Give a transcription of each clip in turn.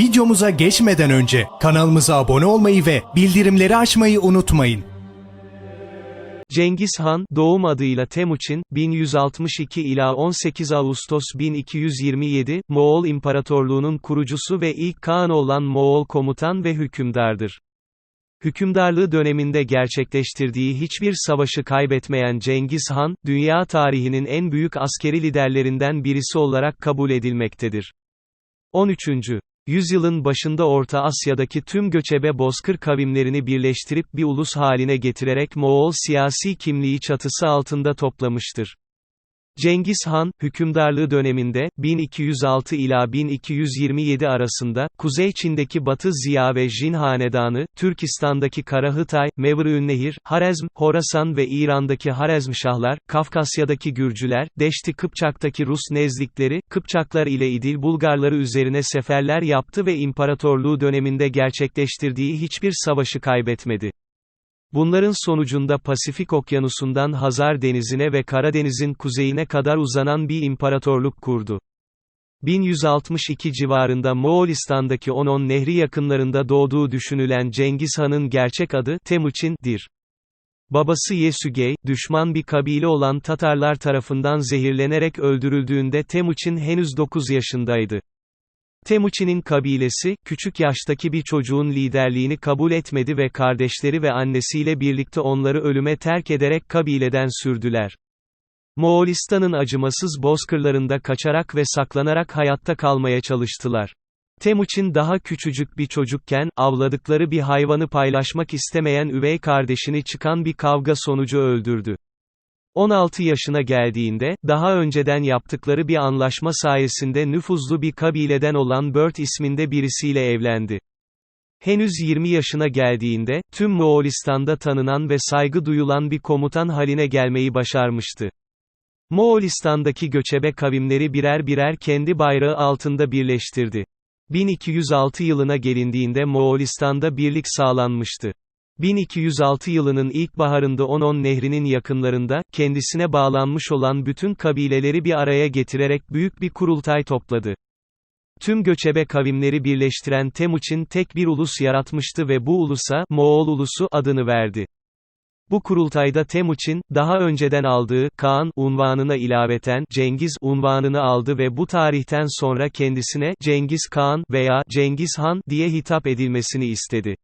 Videomuza geçmeden önce kanalımıza abone olmayı ve bildirimleri açmayı unutmayın. Cengiz Han, doğum adıyla Temuçin, 1162 ila 18 Ağustos 1227, Moğol İmparatorluğu'nun kurucusu ve ilk Kağan olan Moğol komutan ve hükümdardır. Hükümdarlığı döneminde gerçekleştirdiği hiçbir savaşı kaybetmeyen Cengiz Han, dünya tarihinin en büyük askeri liderlerinden birisi olarak kabul edilmektedir. 13. Yüzyılın başında Orta Asya'daki tüm göçebe bozkır kavimlerini birleştirip bir ulus haline getirerek Moğol siyasi kimliği çatısı altında toplamıştır. Cengiz Han, hükümdarlığı döneminde, 1206 ila 1227 arasında, Kuzey Çin'deki Batı Ziya ve Jin Hanedanı, Türkistan'daki Karahıtay, Mevr-ü-Nehir, Harezm, Horasan ve İran'daki Harezmşahlar, Kafkasya'daki Gürcüler, Deşti Kıpçak'taki Rus Nezlikleri, Kıpçaklar ile İdil Bulgarları üzerine seferler yaptı ve imparatorluğu döneminde gerçekleştirdiği hiçbir savaşı kaybetmedi. Bunların sonucunda Pasifik Okyanusu'ndan Hazar Denizi'ne ve Karadeniz'in kuzeyine kadar uzanan bir imparatorluk kurdu. 1162 civarında Moğolistan'daki Onon Nehri yakınlarında doğduğu düşünülen Cengiz Han'ın gerçek adı Temuçin'dir. Babası Yesügey, düşman bir kabile olan Tatarlar tarafından zehirlenerek öldürüldüğünde Temuçin henüz 9 yaşındaydı. Temuçin'in kabilesi, küçük yaştaki bir çocuğun liderliğini kabul etmedi ve kardeşleri ve annesiyle birlikte onları ölüme terk ederek kabileden sürdüler. Moğolistan'ın acımasız bozkırlarında kaçarak ve saklanarak hayatta kalmaya çalıştılar. Temuçin daha küçücük bir çocukken, avladıkları bir hayvanı paylaşmak istemeyen üvey kardeşini çıkan bir kavga sonucu öldürdü. 16 yaşına geldiğinde, daha önceden yaptıkları bir anlaşma sayesinde nüfuzlu bir kabileden olan Bört isminde birisiyle evlendi. Henüz 20 yaşına geldiğinde, tüm Moğolistan'da tanınan ve saygı duyulan bir komutan haline gelmeyi başarmıştı. Moğolistan'daki göçebe kavimleri birer birer kendi bayrağı altında birleştirdi. 1206 yılına gelindiğinde Moğolistan'da birlik sağlanmıştı. 1206 yılının ilkbaharında Onon Nehri'nin yakınlarında, kendisine bağlanmış olan bütün kabileleri bir araya getirerek büyük bir kurultay topladı. Tüm göçebe kavimleri birleştiren Temuçin tek bir ulus yaratmıştı ve bu ulusa, Moğol ulusu adını verdi. Bu kurultayda Temuçin, daha önceden aldığı, Kaan, unvanına ilaveten, Cengiz, unvanını aldı ve bu tarihten sonra kendisine, Cengiz Kaan, veya, Cengiz Han, diye hitap edilmesini istedi.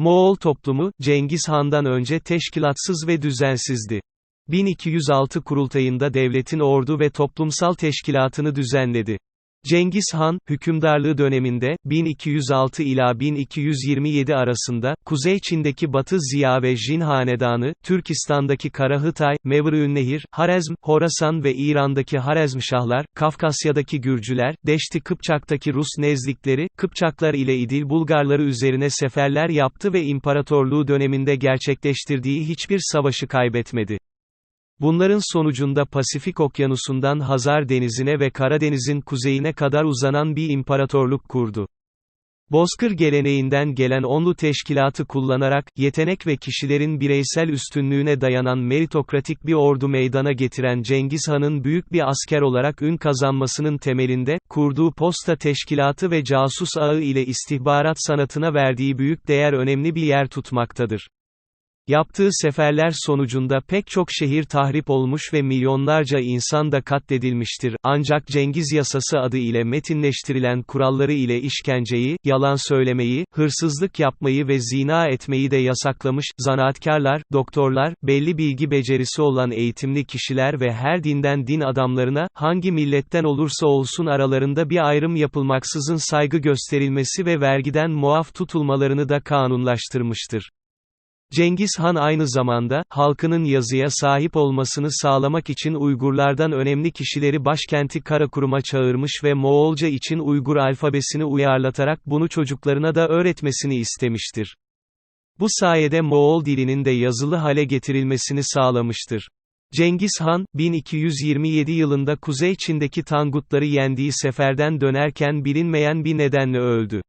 Moğol toplumu, Cengiz Han'dan önce teşkilatsız ve düzensizdi. 1206 kurultayında devletin ordu ve toplumsal teşkilatını düzenledi. Cengiz Han, hükümdarlığı döneminde, 1206 ila 1227 arasında, Kuzey Çin'deki Batı Ziya ve Jin Hanedanı, Türkistan'daki Karahıtay, Mevr-ü-Nehir, Harezm, Horasan ve İran'daki Harezmşahlar, Kafkasya'daki Gürcüler, Deşti Kıpçak'taki Rus Nezlikleri, Kıpçaklar ile İdil Bulgarları üzerine seferler yaptı ve imparatorluğu döneminde gerçekleştirdiği hiçbir savaşı kaybetmedi. Bunların sonucunda Pasifik Okyanusu'ndan Hazar Denizi'ne ve Karadeniz'in kuzeyine kadar uzanan bir imparatorluk kurdu. Bozkır geleneğinden gelen onlu teşkilatı kullanarak, yetenek ve kişilerin bireysel üstünlüğüne dayanan meritokratik bir ordu meydana getiren Cengiz Han'ın büyük bir asker olarak ün kazanmasının temelinde, kurduğu posta teşkilatı ve casus ağı ile istihbarat sanatına verdiği büyük değer önemli bir yer tutmaktadır. Yaptığı seferler sonucunda pek çok şehir tahrip olmuş ve milyonlarca insan da katledilmiştir, ancak Cengiz Yasası adı ile metinleştirilen kuralları ile işkenceyi, yalan söylemeyi, hırsızlık yapmayı ve zina etmeyi de yasaklamış, zanaatkarlar, doktorlar, belli bilgi becerisi olan eğitimli kişiler ve her dinden din adamlarına, hangi milletten olursa olsun aralarında bir ayrım yapılmaksızın saygı gösterilmesi ve vergiden muaf tutulmalarını da kanunlaştırmıştır. Cengiz Han aynı zamanda, halkının yazıya sahip olmasını sağlamak için Uygurlardan önemli kişileri başkenti Karakurum'a çağırmış ve Moğolca için Uygur alfabesini uyarlatarak bunu çocuklarına da öğretmesini istemiştir. Bu sayede Moğol dilinin de yazılı hale getirilmesini sağlamıştır. Cengiz Han, 1227 yılında Kuzey Çin'deki Tangutları yendiği seferden dönerken bilinmeyen bir nedenle öldü.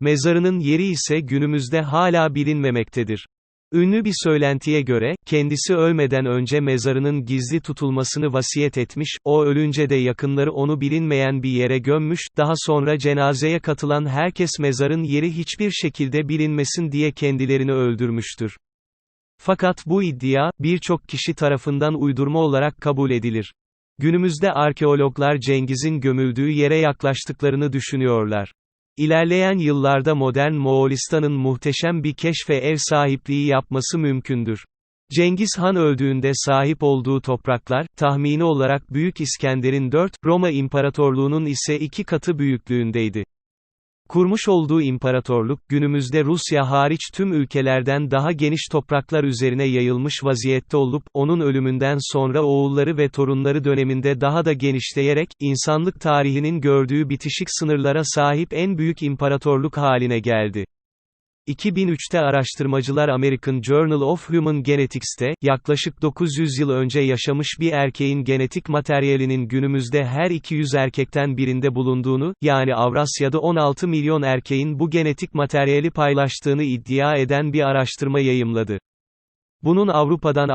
Mezarının yeri ise günümüzde hala bilinmemektedir. Ünlü bir söylentiye göre, kendisi ölmeden önce mezarının gizli tutulmasını vasiyet etmiş, o ölünce de yakınları onu bilinmeyen bir yere gömmüş, daha sonra cenazeye katılan herkes mezarın yeri hiçbir şekilde bilinmesin diye kendilerini öldürmüştür. Fakat bu iddia, birçok kişi tarafından uydurma olarak kabul edilir. Günümüzde arkeologlar Cengiz'in gömüldüğü yere yaklaştıklarını düşünüyorlar. İlerleyen yıllarda modern Moğolistan'ın muhteşem bir keşfe ev sahipliği yapması mümkündür. Cengiz Han öldüğünde sahip olduğu topraklar, tahmini olarak Büyük İskender'in 4, Roma İmparatorluğu'nun ise 2 katı büyüklüğündeydi. Kurmuş olduğu imparatorluk, günümüzde Rusya hariç tüm ülkelerden daha geniş topraklar üzerine yayılmış vaziyette olup, onun ölümünden sonra oğulları ve torunları döneminde daha da genişleyerek, insanlık tarihinin gördüğü bitişik sınırlara sahip en büyük imparatorluk haline geldi. 2003'te araştırmacılar American Journal of Human Genetics'te, yaklaşık 900 yıl önce yaşamış bir erkeğin genetik materyalinin günümüzde her 200 erkekten birinde bulunduğunu, yani Avrasya'da 16 milyon erkeğin bu genetik materyali paylaştığını iddia eden bir araştırma yayımladı. Bunun Avrupa'dan